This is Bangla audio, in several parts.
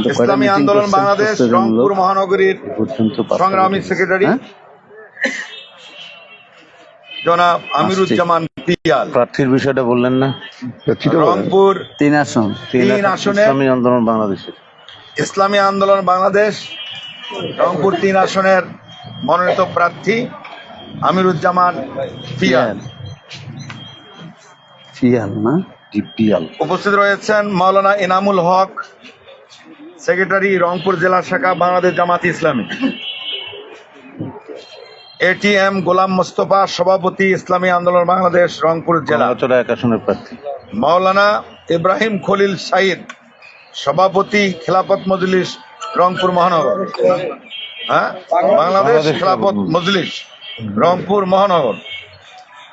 পর্যন্ত ইসলামী আন্দোলন বাংলাদেশ রংপুর মহানগরীর সংগ্রামী সেক্রেটারি হ্যাঁ? জনাব আমিরুজ্জামান পিয়াল। প্রার্থীর বিষয়টা বললেন না? রংপুর তিন আসন তিন আসনে ইসলামী আন্দোলন বাংলাদেশের। ইসলামী আন্দোলন বাংলাদেশ রংপুর তিন আসনের মনোনীত প্রার্থী আমিরুজ্জামান পিয়াল। ফিয়াল না? উপস্থিত রয়েছেন মাওলানা ইনামুল হক সেক্রেটারি রংপুর জেলা শাখা বাংলাদেশ জামাত ইসলামী। এটিএম গোলাম মোস্তফা সভাপতি ইসলামী আন্দোলন বাংলাদেশ রংপুর জেলা। জেলা আসনের প্রার্থী। মাওলানা ইব্রাহিম খলিল সাইদ সভাপতি খেলাপত মজলিস রংপুর মহানগর। হ্যাঁ? বাংলাদেশ খেলাপত মজলিস রংপুর মহানগর।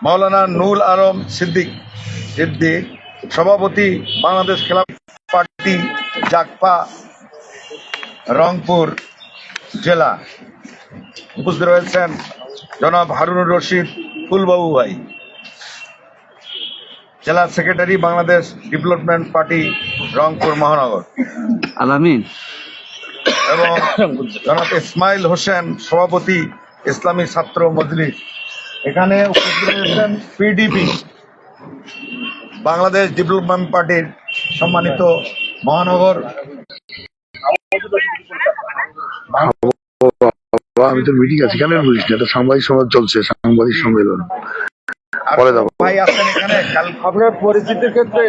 মাওলানা নুল আলম সিদ্দিক সিদ্দিক সভাপতি বাংলাদেশ খেলা পার্টি জাকপা রংপুর জেলা উপস্থিত রয়েছেন জনাব হারুনুর রশিদ ফুলবাবু ভাই জেলা secretary Bangladesh development party Rangpur মহানগর। আলামিন। এবং জনাব ইসমাইল হোসেন সভাপতি ইসলামী ছাত্র মজলিস। এখানে উপস্থিত রয়েছেন পিডিপি বাংলাদেশ ডেভেলপমেন্ট পার্টির সম্মানিত মহানগর আপনার পরিচিতির ক্ষেত্রে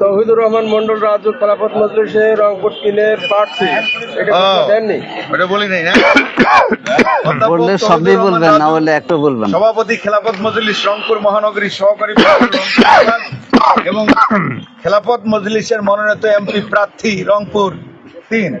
তৌহিদুর রহমান মন্ডল রাজ্য খেলাফত মজলিসে রংপুর তিনের প্রার্থী। এটা বলি নাই না? বললে সবই বলবেন না বললে একটা বলবেন। সভাপতি খেলাফত মজলিস রংপুর মহানগরী সহকারী এবং খেলাফত মজলিসের মনোনীত এমপি প্রার্থী রংপুর। তিন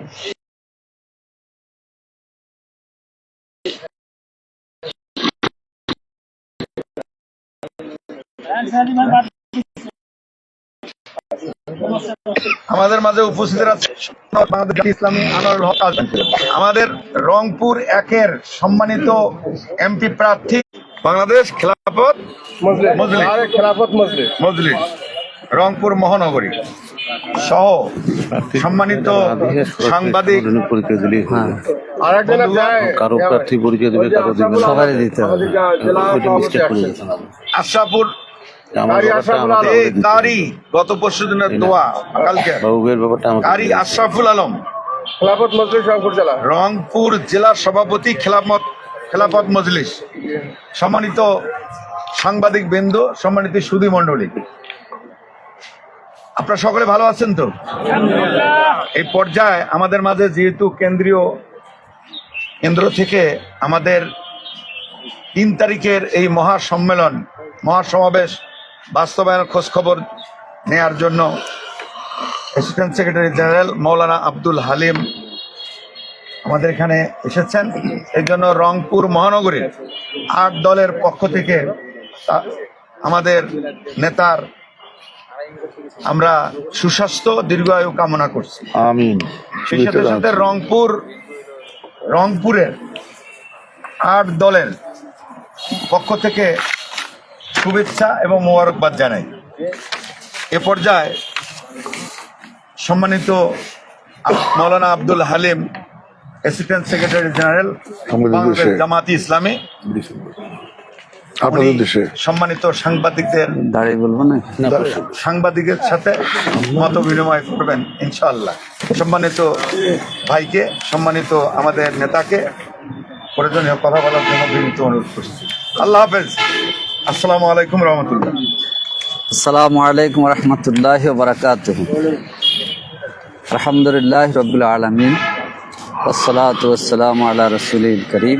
আমাদের মাঝে উপস্থিত আছে ইসলামী আনোয়ারুল হক আমাদের রংপুর একের সম্মানিত এমপি প্রার্থী বাংলাদেশ খেলাফত মজলিস। রংপুর মহানগরী। সহ সম্মানিত সাংবাদিক। পরীক্ষা দিলে হ্যাঁ কারও প্রার্থী পরীক্ষা দেবে কারও দিবে সবারই দিতে হবে। এই কারি গত পরশু দিনের দোয়া কালকে। কারি আশরাফুল আলম। খেলাফত মজলিস রংপুর জেলা। রংপুর সভাপতি খেলাফত খেলাফত মজলিস। সম্মানিত সাংবাদিক বৃন্দ সম্মানিত সুধী মণ্ডলী। আপনারা সকলে ভালো আছেন তো? এই পর্যায়ে আমাদের মাঝে যেহেতু কেন্দ্রীয় কেন্দ্র থেকে আমাদের তিন তারিখের এই মহা সম্মেলন মহাসমাবেশ বাস্তবায়ন খোঁজ খবর নেয়ার জন্য assistant secretary general Maulana Abdul Halim আমাদের এখানে এসেছেন। এই জন্য রংপুর মহানগরীর আট দলের পক্ষ থেকে আমাদের নেতার আমরা সুস্বাস্থ্য দীর্ঘায়ু কামনা করছি। আমিন। সেই সাথে সাথে রংপুর রংপুরের আট দলের পক্ষ থেকে শুভেচ্ছা এবং মোবারকবাদ জানাই। এ পর্যায়ে সম্মানিত Maulana Abdul Halim assistant secretary general. Jamaat Islami. আপনাদের উনি দেশে সম্মানিত সাংবাদিকদের দাঁড়িয়ে বলবো না সাংবাদিকের সাথে মত বিনিময় করবেন ইনশাআল্লাহ সম্মানিত ভাইকে সম্মানিত আমাদের নেতাকে প্রয়োজনীয় কথা বলার জন্য বিনীত অনুরোধ করছি আল্লাহ হাফেজ আসসালামু আলাইকুম রহমতুল্লাহ আসসালামু আলাইকুম রহমতুল্লাহ বারকাত আলহামদুলিল্লাহ রবিল আলমিন والصلاة والسلام على رسول الكريم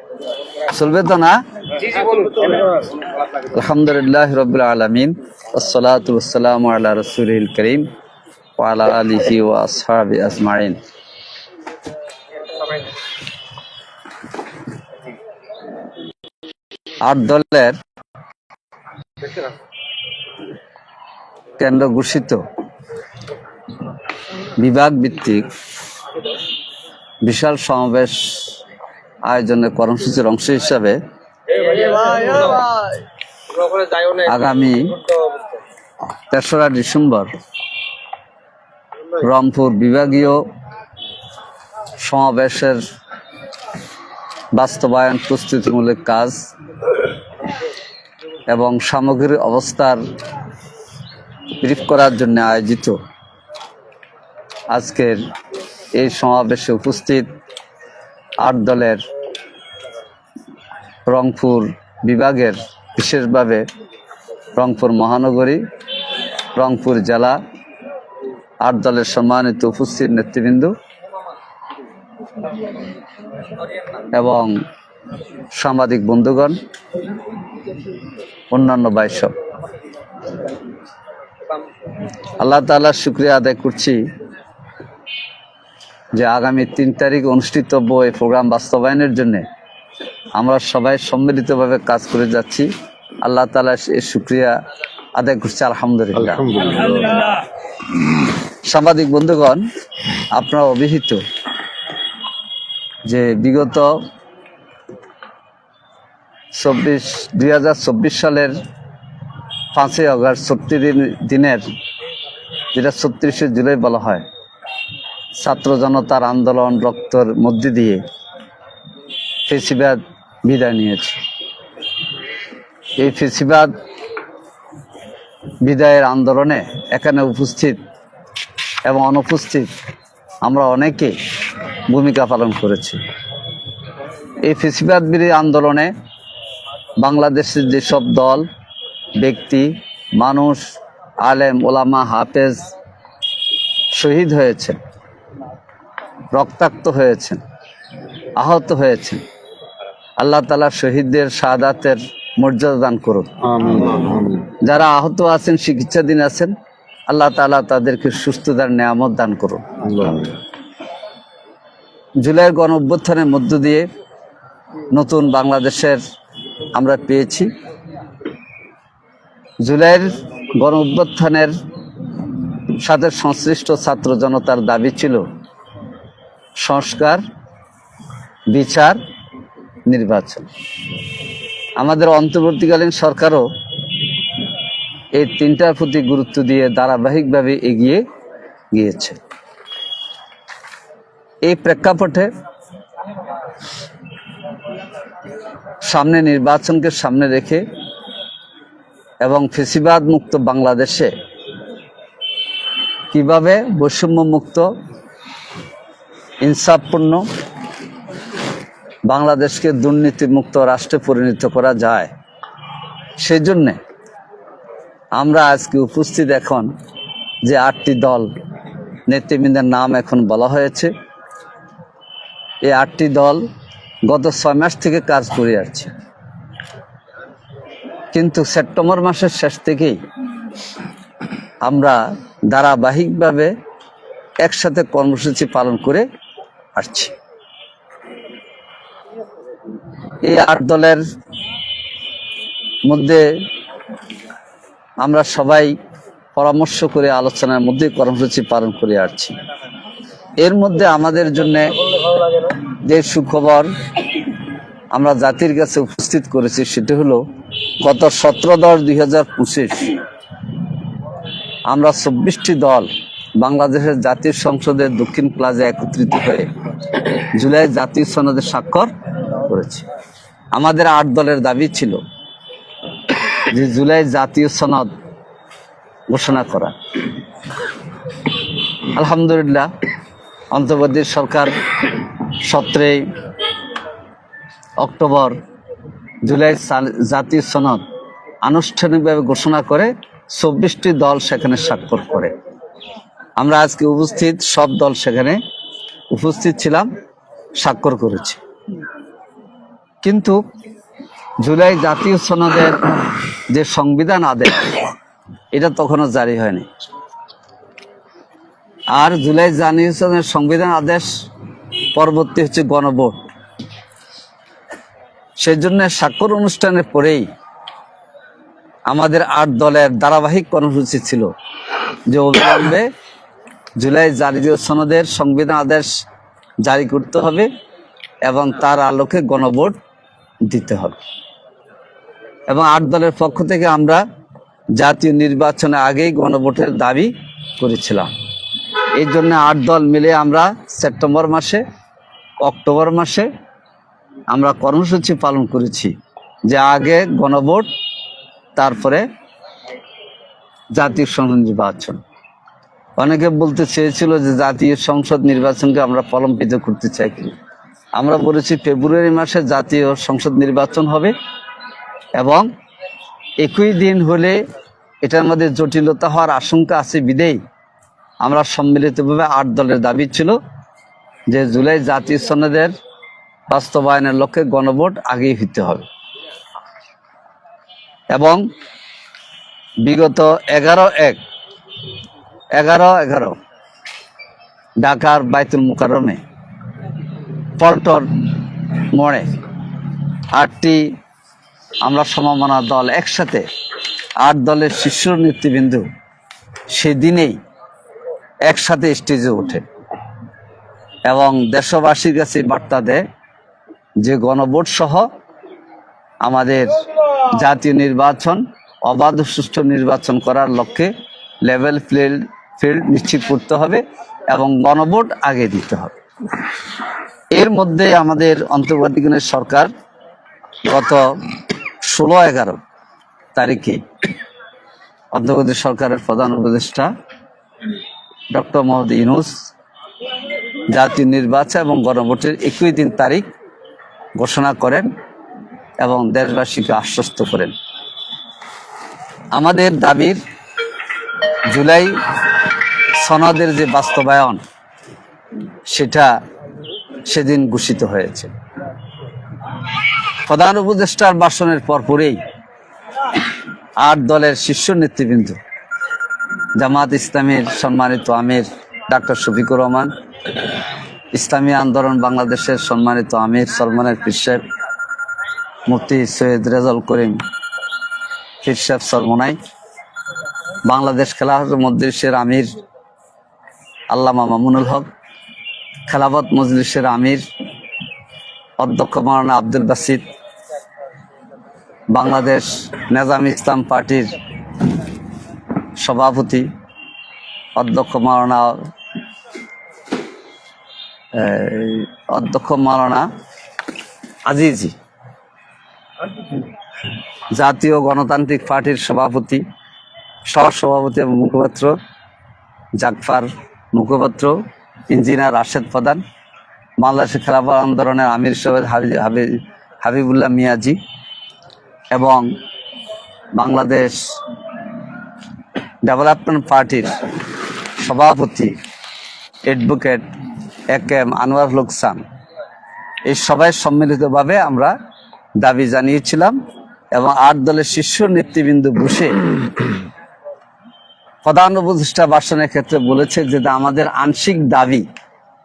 চলবে তো না আলহামদুলিল্লাহ রবিল আলমিন, আসসালাতু ওয়াসসালামু আলা রসুলিল করিম ওয়ালা আলিহি ওয়া আসহাবি আজমাইন। আট দলের কেন্দ্র ঘোষিত বিভাগ ভিত্তিক বিশাল সমাবেশ আয়োজনের কর্মসূচির অংশ হিসাবে আগামী তেসরা ডিসেম্বর রংপুর বিভাগীয় সমাবেশের বাস্তবায়ন প্রস্তুতিমূলক কাজ এবং সামগ্রিক অবস্থার ব্রিফ করার জন্য আয়োজিত আজকের এই সমাবেশে উপস্থিত আট দলের রংপুর বিভাগের বিশেষভাবে রংপুর মহানগরী, রংপুর জেলা আট দলের সম্মানিত উপস্থিত নেতৃবৃন্দ এবং সাংবাদিক বন্ধুগণ, অন্যান্য বাইসব আল্লাহ তাআলার শুক্রিয়া আদায় করছি। যে আগামী তিন তারিখ অনুষ্ঠিতব্য এই প্রোগ্রাম বাস্তবায়নের জন্য আমরা সবাই সম্মিলিতভাবে কাজ করে যাচ্ছি। আল্লাহ তালা এর শুক্রিয়া আদায় করছি আলহামদুলিল্লাহ। সাংবাদিক বন্ধুগণ আপনারা অভিহিত যে বিগত চব্বিশ দুই হাজার চব্বিশ সালের পাঁচই আগস্ট ছত্রিশ দিনের যেটা ছত্রিশে জুলাই বলা হয় ছাত্র জনতার আন্দোলন রক্তর মধ্যে দিয়ে ফেসিবাদ বিদায় নিয়েছে। এই ফেসিবাদ বিদায়ের আন্দোলনে এখানে উপস্থিত এবং অনুপস্থিত আমরা অনেকে ভূমিকা পালন করেছি। এই ফেসিবাদ বিরোধী আন্দোলনে বাংলাদেশের যেসব দল, ব্যক্তি, মানুষ, আলেম, ওলামা, হাফেজ শহীদ হয়েছেন রক্তাক্ত হয়েছেন আহত হয়েছেন। আল্লাহ তালা শহীদদের শাহাদাতের মর্যাদা দান করুন। যারা আহত আছেন চিকিৎসাধীন আছেন আল্লাহ তালা তাদেরকে সুস্থতার নিয়ামত দান করুন। জুলাইয়ের গণ অভ্যুত্থানের মধ্য দিয়ে নতুন বাংলাদেশের আমরা পেয়েছি। জুলাইয়ের গণ অভ্যুত্থানের সাথে সংশ্লিষ্ট ছাত্র জনতার দাবি ছিল সংস্কার, বিচার, নির্বাচন। আমাদের অন্তর্বর্তীকালীন সরকারও এই তিনটার প্রতি গুরুত্ব দিয়ে ধারাবাহিকভাবে এগিয়ে গিয়েছে। এই প্রেক্ষাপটে সামনে নির্বাচনকে সামনে রেখে এবং ফেসিবাদ মুক্ত বাংলাদেশে কীভাবে বৈষম্য মুক্ত ইনসাফপূর্ণ, বাংলাদেশকে দুর্নীতিমুক্ত রাষ্ট্রে পরিণত করা যায়। সেই জন্যে আমরা আজকে উপস্থিত এখন যে আটটি দল নেতৃবৃন্দের নাম এখন বলা হয়েছে, এই আটটি দল গত ছয় মাস থেকে কাজ করে আসছে। কিন্তু সেপ্টেম্বর মাসের শেষ থেকেই আমরা ধারাবাহিকভাবে একসাথে কর্মসূচি পালন করে আসছি এই আট দলের মধ্যে আমরা সবাই পরামর্শ করে, আলোচনার মধ্যে কর্মসূচি পালন করে আসছি এর মধ্যে আমাদের জন্য যে সুখবর আমরা জাতির কাছে উপস্থিত করেছি, সেটি হলো গত সতেরো দশ দুই আমরা চব্বিশটি দল বাংলাদেশের জাতীয় সংসদের দক্ষিণ প্লাজা একত্রিত হয়ে জুলাই জাতীয় সনদে স্বাক্ষর করেছে। আমাদের আট দলের দাবি ছিল যে জুলাই জাতীয় সনদ ঘোষণা করা। আলহামদুলিল্লাহ অন্তর্বর্তী সরকার সতেরোই অক্টোবর জুলাই জাতীয় সনদ আনুষ্ঠানিকভাবে ঘোষণা করে চব্বিশটি দল সেখানে স্বাক্ষর করে। আমরা আজকে উপস্থিত সব দল সেখানে উপস্থিত ছিলাম, স্বাক্ষর করেছি। কিন্তু জুলাই জাতীয় সনদের যে সংবিধান আদেশ, এটা তখনও জারি হয়নি। আর জুলাই জাতীয় সনদের সংবিধান আদেশ পরবর্তী হচ্ছে গণভোট। সেই জন্য স্বাক্ষর অনুষ্ঠানের পরেই আমাদের আট দলের ধারাবাহিক কর্মসূচি ছিল যে অবিলম্বে জুলাই জাতীয় সনদের সংবিধান আদেশ জারি করতে হবে এবং তার আলোকে গণভোট দিতে হবে। এবং আট দলের পক্ষ থেকে আমরা জাতীয় নির্বাচনে আগেই গণভোটের দাবি করেছিলাম। এই জন্য আট দল মিলে আমরা সেপ্টেম্বর মাসে, অক্টোবর মাসে আমরা কর্মসূচি পালন করেছি যে আগে গণভোট, তারপরে জাতীয় সংসদ নির্বাচন। অনেকে বলতে চেয়েছিল যে জাতীয় সংসদ নির্বাচনকে আমরা প্রলম্বিত করতে চাই কি আমরা বলেছি ফেব্রুয়ারি মাসে জাতীয় সংসদ নির্বাচন হবে এবং একই দিন হলে এটার মধ্যে জটিলতা হওয়ার আশঙ্কা আছে বিদেই আমরা সম্মিলিতভাবে আট দলের দাবি ছিল যে জুলাই জাতীয় সনদের বাস্তবায়নের লক্ষ্যে গণভোট আগেই হইতে হবে। এবং বিগত এগারো এক এগারো এগারো। ঢাকার বাইতুল মুকারমে পল্টন মোড়ে আটটি আমরা সমমনা দল একসাথে আট দলের শীর্ষ নেতৃবৃন্দ সেদিনেই একসাথে স্টেজে ওঠে এবং দেশবাসীর কাছে বার্তা দেয় যে গণভোট সহ আমাদের জাতীয় নির্বাচন, অবাধ সুষ্ঠু নির্বাচন করার লক্ষ্যে লেভেল ফিল্ড ফিল্ড নিশ্চিত করতে হবে এবং গণভোট আগে দিতে হবে। এর মধ্যে আমাদের অন্তর্বর্তীকালীন সরকার গত ষোলো এগারো তারিখে অন্তর্বর্তী সরকারের প্রধান উপদেষ্টা ডক্টর মোহাম্মদ ইউনুস জাতীয় নির্বাচন এবং গণভোটের একই দিন তারিখ ঘোষণা করেন এবং দেশবাসীকে আশ্বস্ত করেন। আমাদের দাবির জুলাই সনদের যে বাস্তবায়ন, সেটা সেদিন ঘোষিত হয়েছে। প্রধান উপদেষ্টার ভাষণের পরপরেই আট দলের শীর্ষ নেতৃবৃন্দ, জামাত ইসলামের সম্মানিত আমির ডাক্তার শফিকুর রহমান, ইসলামী আন্দোলন বাংলাদেশের সম্মানিত আমির সলমানের পীর সাহেব, মুফতি সৈয়দ রেজাল করিম, পীর সাহেব সরমনাই বাংলাদেশ খেলাফত মজলিসের আমির আল্লামা মামুনুল হক খেলাফত মজলিসের আমির অধ্যক্ষ মাওলানা আব্দুল বাসিদ বাংলাদেশ নেজাম ইসলাম পার্টির সভাপতি অধ্যক্ষ এই, অধ্যক্ষ মাওলানা আজিজি জাতীয় গণতান্ত্রিক পার্টির সভাপতি সহসভাপতি এবং মুখপাত্র জাকফার মুখপাত্র, ইঞ্জিনিয়ার রাশেদ প্রধান বাংলাদেশের খেলাফত আন্দোলনের আমির সৈয়দ হাবি- হাবিবুল্লাহ মিয়াজি এবং বাংলাদেশ ডেভেলপমেন্ট পার্টির সভাপতি advocate A K M Anwar লোকসান। এই সবাই সম্মিলিতভাবে আমরা দাবি জানিয়েছিলাম এবং আট দলের শীর্ষ নেতৃবৃন্দ বসে প্রধান উপদেষ্টা ভাষণের ক্ষেত্রে বলেছে যে আমাদের আংশিক দাবি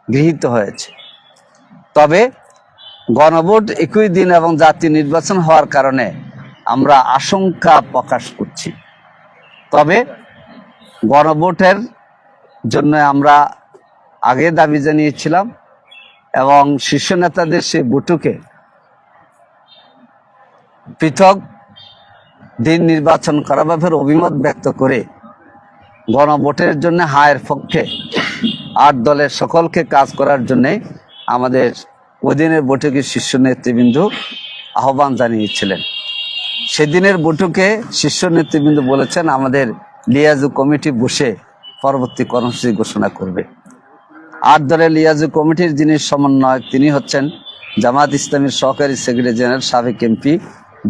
গৃহীত হয়েছে। তবে গণভোট একই দিন এবং জাতীয় নির্বাচন হওয়ার কারণে আমরা আশঙ্কা প্রকাশ করছি। তবে গণভোটের জন্য আমরা আগে দাবি জানিয়েছিলাম এবং শীর্ষ নেতাদের সেই বৈঠকে পৃথক দিন নির্বাচন করার ব্যাপারে অভিমত ব্যক্ত করে গণভোটের জন্য হায়ের পক্ষে আট দলের সকলকে কাজ করার জন্যে আমাদের ওদিনের বৈঠকে শীর্ষ নেতৃবৃন্দ আহ্বান জানিয়েছিলেন। সেদিনের বৈঠকে শীর্ষ নেতৃবৃন্দ বলেছেন, আমাদের লিয়াজু কমিটি বসে পরবর্তী কর্মসূচি ঘোষণা করবে। আট দলের লিয়াজু কমিটির যিনি সমন্বয়ক, তিনি হচ্ছেন জামাত ইসলামীর সহকারী সেক্রেটারি জেনারেল সাবেক MP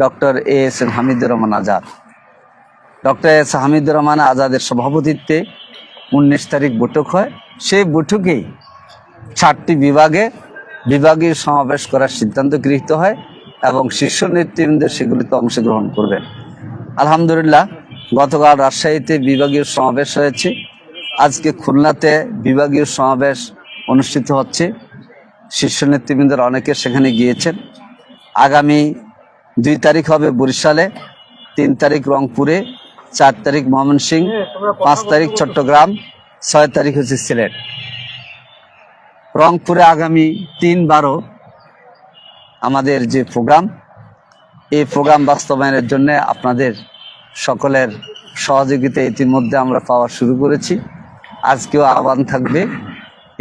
doctor A S M Hamidur Rahman Azad. Doctor S Hamidur Rahman আজাদের সভাপতিত্বে উনিশ তারিখ বৈঠক হয়। সেই বৈঠকেই চারটি বিভাগে বিভাগীয় সমাবেশ করার সিদ্ধান্ত গৃহীত হয় এবং শীর্ষ নেতৃবৃন্দ সেগুলিতে অংশগ্রহণ করবেন। আলহামদুলিল্লাহ, গতকাল রাজশাহীতে বিভাগীয় সমাবেশ হয়েছে। আজকে খুলনাতে বিভাগীয় সমাবেশ অনুষ্ঠিত হচ্ছে। শীর্ষ নেতৃবৃন্দের অনেকে সেখানে গিয়েছেন। আগামী দুই তারিখ হবে বরিশালে, তিন তারিখ রংপুরে চার তারিখ ময়মনসিংহ পাঁচ তারিখ চট্টগ্রাম ছয় তারিখ হচ্ছে সিলেট। রংপুরে আগামী তিন বারো আমাদের যে প্রোগ্রাম এই প্রোগ্রাম বাস্তবায়নের জন্য আপনাদের সকলের সহযোগিতা ইতিমধ্যে আমরা পাওয়া শুরু করেছি। আজকেও আহ্বান থাকবে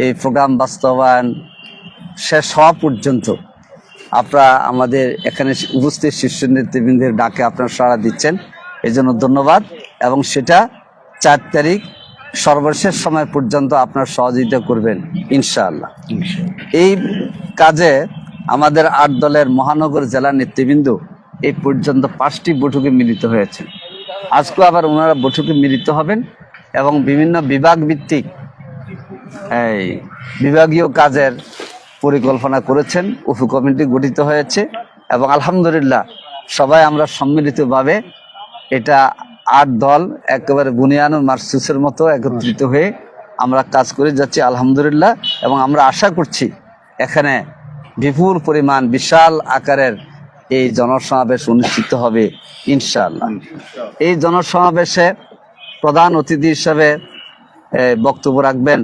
এই প্রোগ্রাম বাস্তবায়ন শেষ হওয়া পর্যন্ত আপনারা আমাদের এখানে উপস্থিত শীর্ষ নেতৃবৃন্দের ডাকে আপনারা সাড়া দিচ্ছেন। এই জন্য ধন্যবাদ। এবং সেটা চার তারিখ সর্বশেষ সময় পর্যন্ত আপনার সহযোগিতা করবেন ইনশাআল্লাহ। এই কাজে আমাদের আট দলের মহানগর জেলা নেতৃবৃন্দ এই পর্যন্ত পাঁচটি বৈঠকে মিলিত হয়েছেন। আজকেও আবার ওনারা বৈঠকে মিলিত হবেন এবং বিভিন্ন বিভাগ ভিত্তিক এই বিভাগীয় কাজের পরিকল্পনা করেছেন উপ কমিটি গঠিত হয়েছে এবং আলহামদুলিল্লাহ সবাই আমরা সম্মিলিতভাবে এটা আট দল একেবারে বুনিয়ানুর মার্সুসের মতো একত্রিত হয়ে আমরা কাজ করে যাচ্ছি, আলহামদুলিল্লাহ। এবং আমরা আশা করছি এখানে বিপুল পরিমাণ, বিশাল আকারের এই জনসমাবেশ অনুষ্ঠিত হবে, ইনশাআল্লাহ। এই জনসমাবেশে প্রধান অতিথি হিসাবে বক্তব্য রাখবেন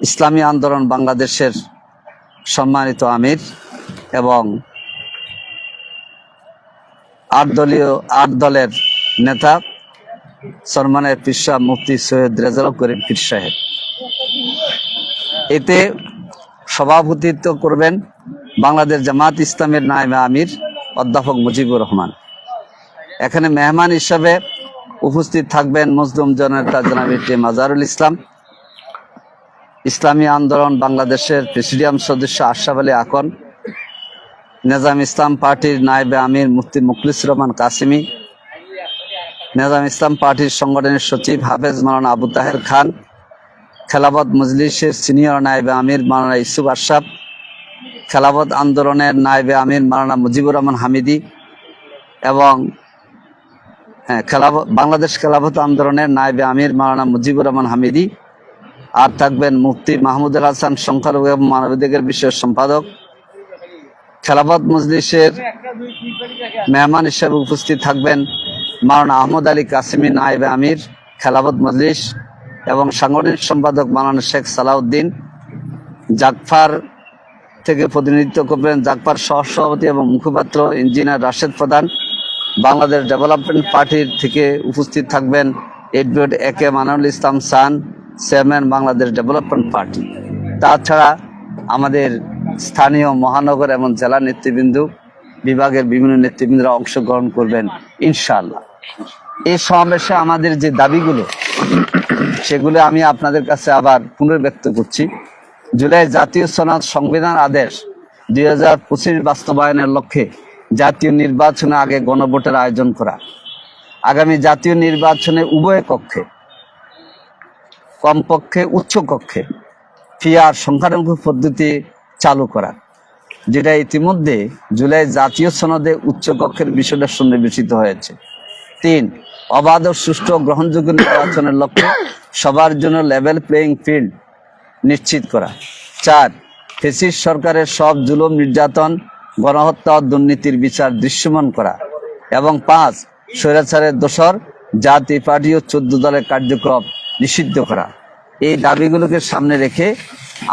ইসলামী আন্দোলন বাংলাদেশের সম্মানিত আমির এবং আট দলীয়, আট দলের নেতা সরমানের পিসা মুফতি সৈয়দ রেজাল করিম পীর সাহেব। এতে সভাপতিত্ব করবেন বাংলাদেশ জামাত ইসলামের নায়েবে আমির অধ্যাপক মুজিবুর রহমান। এখানে মেহমান হিসাবে উপস্থিত থাকবেন মজলুম জনতা জনাবি টি মাজারুল ইসলাম। ইসলামী আন্দোলন বাংলাদেশের প্রেসিডিয়াম সদস্য আশরাফ আলী আকন। নেজাম ইসলাম পার্টির নায়েবে আমির মুফতি মুখলিস রহমান কাসিমি, নেজাম ইসলাম পার্টির সংগঠনের সচিব হাফেজ মাওলানা আবু তাহের খান খেলাবত মজলিসের সিনিয়র নায়েবে আমির মাওলানা ইসুফ আশরাফ খেলাবত আন্দোলনের নায়েবে আমির মাওলানা মুজিবুর রহমান হামিদি এবং হ্যাঁ খেলাবত বাংলাদেশ খেলাফত আন্দোলনের নায়েবে আমির মাওলানা মুজিবুর রহমান হামিদি, আর থাকবেন মুফতি মাহমুদুল হাসান সংখ্যালঘু এবং মানবাধিকার সম্পাদক খেলাফত মজলিসের মেহমান হিসেবে উপস্থিত থাকবেন মাওলানা আহমদ আলী কাসিমি নায়েবে আমির, খেলাফত মজলিস এবং সাংগঠনিক সম্পাদক মাওলানা শেখ সালাউদ্দিন। জাকফার থেকে প্রতিনিধিত্ব করবেন জাকফার সহসভাপতি এবং মুখপাত্র ইঞ্জিনিয়ার রাশেদ প্রধান। বাংলাদেশ ডেভেলপমেন্ট পার্টির থেকে উপস্থিত থাকবেন Edward A K Mananul Islam San, chairman Bangladesh development party. তাছাড়া আমাদের স্থানীয় মহানগর এবং জেলা নেতৃবৃন্দ, বিভাগের বিভিন্ন নেতৃবৃন্দরা অংশগ্রহণ করবেন, ইনশাআল্লাহ। এই সমাবেশে আমাদের যে দাবিগুলো, সেগুলো আমি আপনাদের কাছে আবার পুনর্ব্যক্ত করছি। জুলাই জাতীয় সনাদ সংবিধান আদেশ দুই হাজার পঁচিশ বাস্তবায়নের লক্ষ্যে জাতীয় নির্বাচনে আগে গণভোটের আয়োজন করা। আগামী জাতীয় নির্বাচনে উভয় কক্ষে, কমপক্ষে উচ্চ কক্ষে ফিয়ার সংখ্যালঘু পদ্ধতি চালু করা, যেটা ইতিমধ্যে জুলাই জাতীয় সনদে উচ্চ কক্ষের বিষয়টা সন্নিবেশিত হয়েছে। তিন, অবাধ ও সুষ্ঠু গ্রহণযোগ্য নির্বাচনের লক্ষ্যে সবার জন্য লেভেল প্লেয়িং ফিল্ড নিশ্চিত করা। চার, ফেসিস সরকারের সব জুলুম নির্যাতন, গণহত্যা দুর্নীতির বিচার দৃশ্যমান করা। এবং পাঁচ, স্বৈরাচারের দোসর, জাতি, পার্টি ও চোদ্দ দলের কার্যক্রম নিষিদ্ধ করা। এই দাবিগুলোকে সামনে রেখে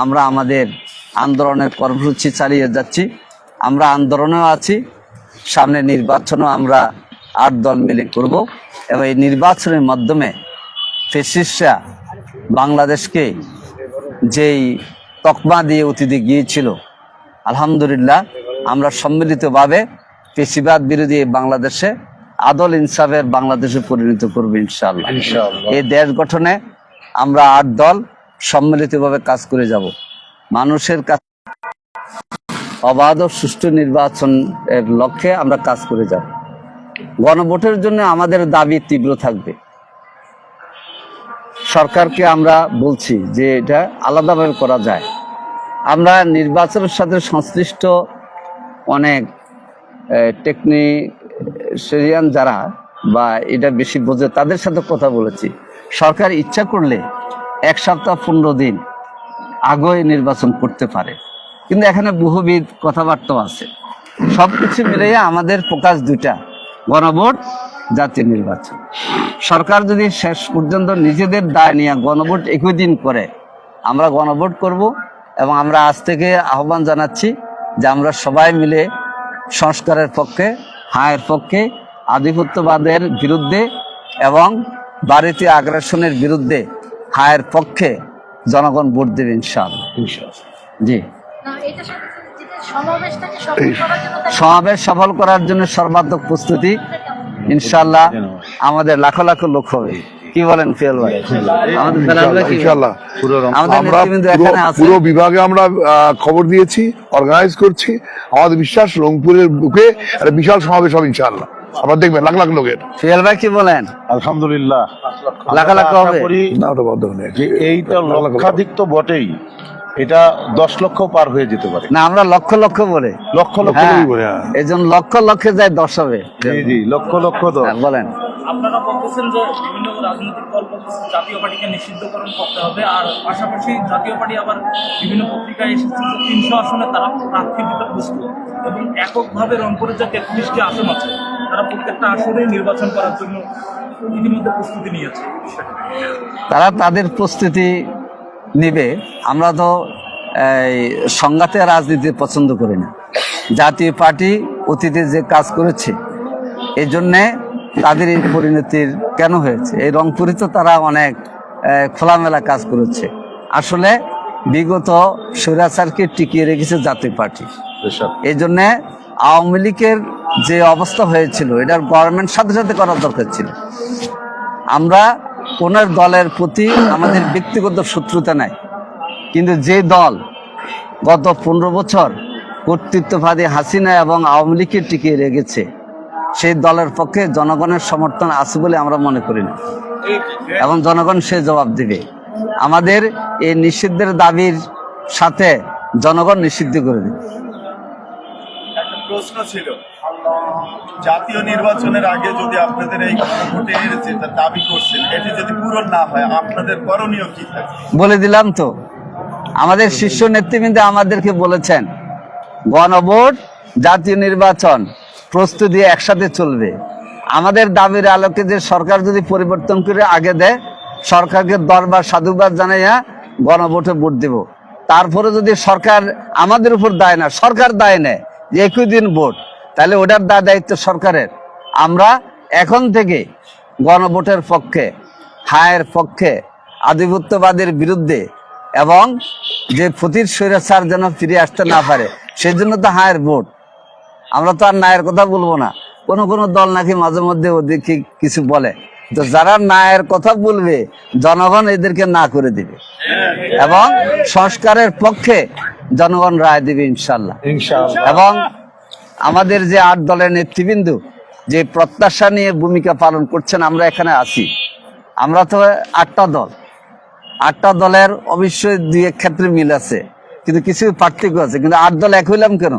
আমরা আমাদের আন্দোলনের কর্মসূচি চালিয়ে যাচ্ছি। আমরা আন্দোলনেও আছি সামনে নির্বাচনও আমরা আট দল মিলে করব এবং এই নির্বাচনের মাধ্যমে ফেসিসরা বাংলাদেশকে যেই তকমা দিয়ে অতীতে গিয়েছিল আলহামদুলিল্লাহ আমরা সম্মিলিতভাবে পেশিবাদ বিরোধী বাংলাদেশে আদল ইনসাফের বাংলাদেশে পরিণত করব ইনশাআল্লাহ। এই দেশ গঠনে আমরা আট দল সম্মিলিতভাবে কাজ করে যাব। মানুষের কাছে অবাধ ও সুষ্ঠু নির্বাচনের লক্ষ্যে আমরা কাজ করে যাব। গণভোটের জন্য আমাদের দাবি তীব্র থাকবে। সরকারকে আমরা বলছি যে এটা আলাদাভাবে করা যায়। আমরা নির্বাচনের সাথে সংশ্লিষ্ট অনেক টেকনিশিয়ান যারা বা এটা বেশি বোঝে, তাদের সাথে কথা বলেছি। সরকার ইচ্ছা করলে এক সপ্তাহ পনেরো দিন আগেই নির্বাচন করতে পারে। কিন্তু এখানে বহুবিধ কথাবার্তাও আছে। সব কিছু মিলিয়ে আমাদের ফোকাস দুইটা, গণভোট, জাতীয় নির্বাচন। সরকার যদি শেষ পর্যন্ত নিজেদের দায় নিয়ে গণভোট একই দিন করে, আমরা গণভোট করব এবং আমরা আজ থেকে আহ্বান জানাচ্ছি যে আমরা সবাই মিলে সংস্কারের পক্ষে, হায়ের পক্ষে, আধিপত্যবাদের বিরুদ্ধে এবং বাড়িতে আগ্রাসনের বিরুদ্ধে, হায়ের পক্ষে জনগণ ভোট দেবে ইনশাআল্লাহ। জি। না, এটার সাথে সাথে যেটা সমাবেশটাকে সফল করার জন্য তাকে সমাবেশ সফল করার জন্য সর্বাত্মক প্রস্তুতি। ইনশাল্লাহ আমাদের লাখো লাখো লোক হবে। কি বলেন ফিয়াল ভাই? পুরো বিভাগে আমরা আহ, খবর দিয়েছি অর্গানাইজ করছি। আমাদের বিশ্বাস রংপুরের বুকে একটা বিশাল সমাবেশ হবে ইনশাল্লাহ আপনারা দেখবেন লাখ লাখ লোকের। সিয়াল ভাই কি বলেন? আলহামদুলিল্লাহ। লাখ লাখ হবে। না ওটা এইটা লক্ষাধিক তো বটেই। এটা দশ লক্ষ পার হয়ে যেতে পারে। না আমরা লক্ষ লক্ষ বলে। লক্ষ লক্ষ হ্যাঁ করেই হ্যাঁ। এই জন্য লক্ষ লক্ষে যায় দশ হবে। জি জি লক্ষ লক্ষ দশ। হ্যাঁ, বলেন। আপনারা বলতেছেন যে বিভিন্ন রাজনৈতিক দল বলতেছে জাতীয় পার্টিকে নিষিদ্ধকরণ করতে হবে, আর পাশাপাশি জাতীয় পার্টি আবার বিভিন্ন পত্রিকায় এসেছে যে তিনশো আসনে তারা প্রার্থী দিতে প্রস্তুত এবং এককভাবে রংপুরের যে তেত্রিশটি আসন আছে, তারা প্রত্যেকটা আসনেই নির্বাচন করার জন্য ইতিমধ্যে প্রস্তুতি নিয়েছে তারা তাদের প্রস্তুতি নেবে। আমরা তো সংঘাতে রাজনীতি পছন্দ করি না। জাতীয় পার্টি অতীতে যে কাজ করেছে এই জন্যে তাদের এই পরিণতির কেন হয়েছে? এই রংপুরে তো তারা অনেক খোলামেলা কাজ করেছে। আসলে বিগত স্বৈরাচারকে টিকিয়ে রেখেছে জাতীয় পার্টি। এই জন্যে আওয়ামী লীগের যে অবস্থা হয়েছিল এটার গভর্নমেন্ট সাথে সাথে করার দরকার ছিল। আমরা কোন দলের প্রতি আমাদের ব্যক্তিগত শত্রুতা নাই। কিন্তু যে দল গত পনেরো বছর কর্তৃত্ববাদী হাসিনা এবং আওয়ামী লীগকে টিকিয়ে রেখেছে সেই দলের পক্ষে জনগণের সমর্থন আছে বলে আমরা মনে করি না। এবং জনগণ সে জবাব দিবে। আমাদের এই নিষিদ্ধের দাবির সাথে জনগণ নিষিদ্ধ করে দেবে। প্রশ্ন ছিল। জাতীয় নির্বাচনের আগে যদি আপনাদের এই যেটা দাবি করছেন এটি যদি পূরণ না হয় আপনাদের করণীয় কি বলে দিলাম তো। আমাদের শীর্ষ নেতৃবৃন্দ আমাদেরকে বলেছেন গণভোট জাতীয় নির্বাচন। প্রস্তুতি একসাথে চলবে। আমাদের দাবির আলোকে যে সরকার যদি পরিবর্তন করে আগে দেয়, সরকারকে দরবার সাধুবাদ জানাইয়া গণভোটে ভোট দেব। তারপরে যদি সরকার আমাদের উপর দায় না, সরকার দায় নেয় যে একই দিন ভোট, তাহলে ওটার দায় দায়িত্ব সরকারের। আমরা এখন থেকে গণভোটের পক্ষে, হায়ের পক্ষে, আধিপত্যবাদের বিরুদ্ধে এবং যে ফতির স্বৈরাচার যেন ফিরে আসতে না পারে, সেজন্য তো হায়ের ভোট। আমরা তো আর নায়ের কথা বলব না। কোন কোন দল নাকি মাঝে মধ্যে ওদেরকে কিছু বলে। তো যারা নায়ের কথা বলবে জনগণ এদেরকে না করে দিবে। এবং সংস্কারের পক্ষে জনগণ রায় দিবে ইনশাল্লাহ। এবং আমাদের যে আট দলের নেতৃবৃন্দ যে প্রত্যাশা নিয়ে ভূমিকা পালন করছেন আমরা এখানে আছি। আমরা তো আটটা দল। আটটা দলের অবশ্যই দুই এক ক্ষেত্রে মিল আছে। কিন্তু কিছু পার্থক্য আছে। কিন্তু আট দল এক হইলাম কেন?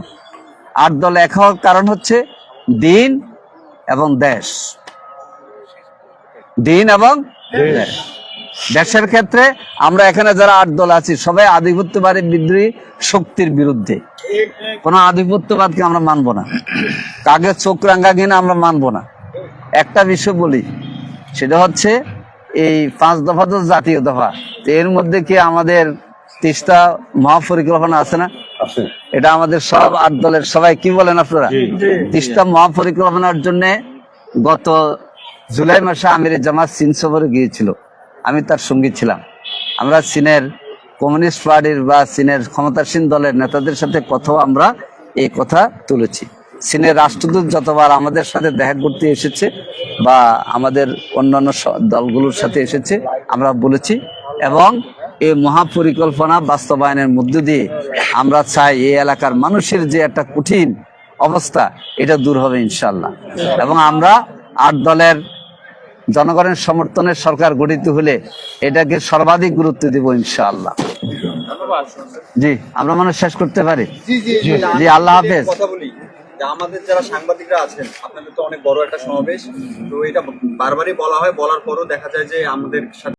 আট দল এক হওয়ার কারণ হচ্ছে দিন এবং দেশ। দিন এবং দেশ। দেশের ক্ষেত্রে আমরা এখানে যারা আট দল আছি সবাই আধিপত্যবাদী বিদ্রোহী শক্তির বিরুদ্ধে। কোনো আধিপত্যবাদকে আমরা মানব না। কাকে চোখ রাঙ্গা কিনা আমরা মানব না। একটা বিষয় বলি সেটা হচ্ছে এই পাঁচ দফা তো জাতীয় দফা। তো এর মধ্যে কি আমাদের তিস্তা মহাপরিকল্পনা আছে না? এটা আমাদের সব আট দলের সবাই কি বলেন আপনারা? তিস্তা মহাপরিকল্পনার জন্য গত জুলাই মাসে আমির জামাত চীন সফরে গিয়েছিল। আমি তার সঙ্গী ছিলাম। আমরা চীনের কমিউনিস্ট পার্টির বা চীনের ক্ষমতাসীন দলের নেতাদের সাথে কথাও আমরা এই কথা তুলেছি। চীনের রাষ্ট্রদূত যতবার আমাদের সাথে দেখা করতে এসেছে বা আমাদের অন্যান্য দলগুলোর সাথে এসেছে আমরা বলেছি এবং এই মহাপরিকল্পনা বাস্তবায়নের মধ্য দিয়ে আমরা চাই এই এলাকার মানুষের যে একটা কঠিন অবস্থা এটা দূর হবে ইনশাল্লাহ এবং আমরা আট দলের জনগণের সমর্থনে সরকার গঠিত হলে এটাকে সর্বাধিক গুরুত্ব দেব ইনশাআল্লাহ। জি আমরা মনে হয় শেষ করতে পারি। জি আল্লাহ হাফেজ। আমাদের যারা সাংবাদিকরা আছেন আপনাদের তো অনেক বড় একটা সমাবেশ। তো এটা বারবারই বলা হয় বলার পরও দেখা যায় যে আমাদের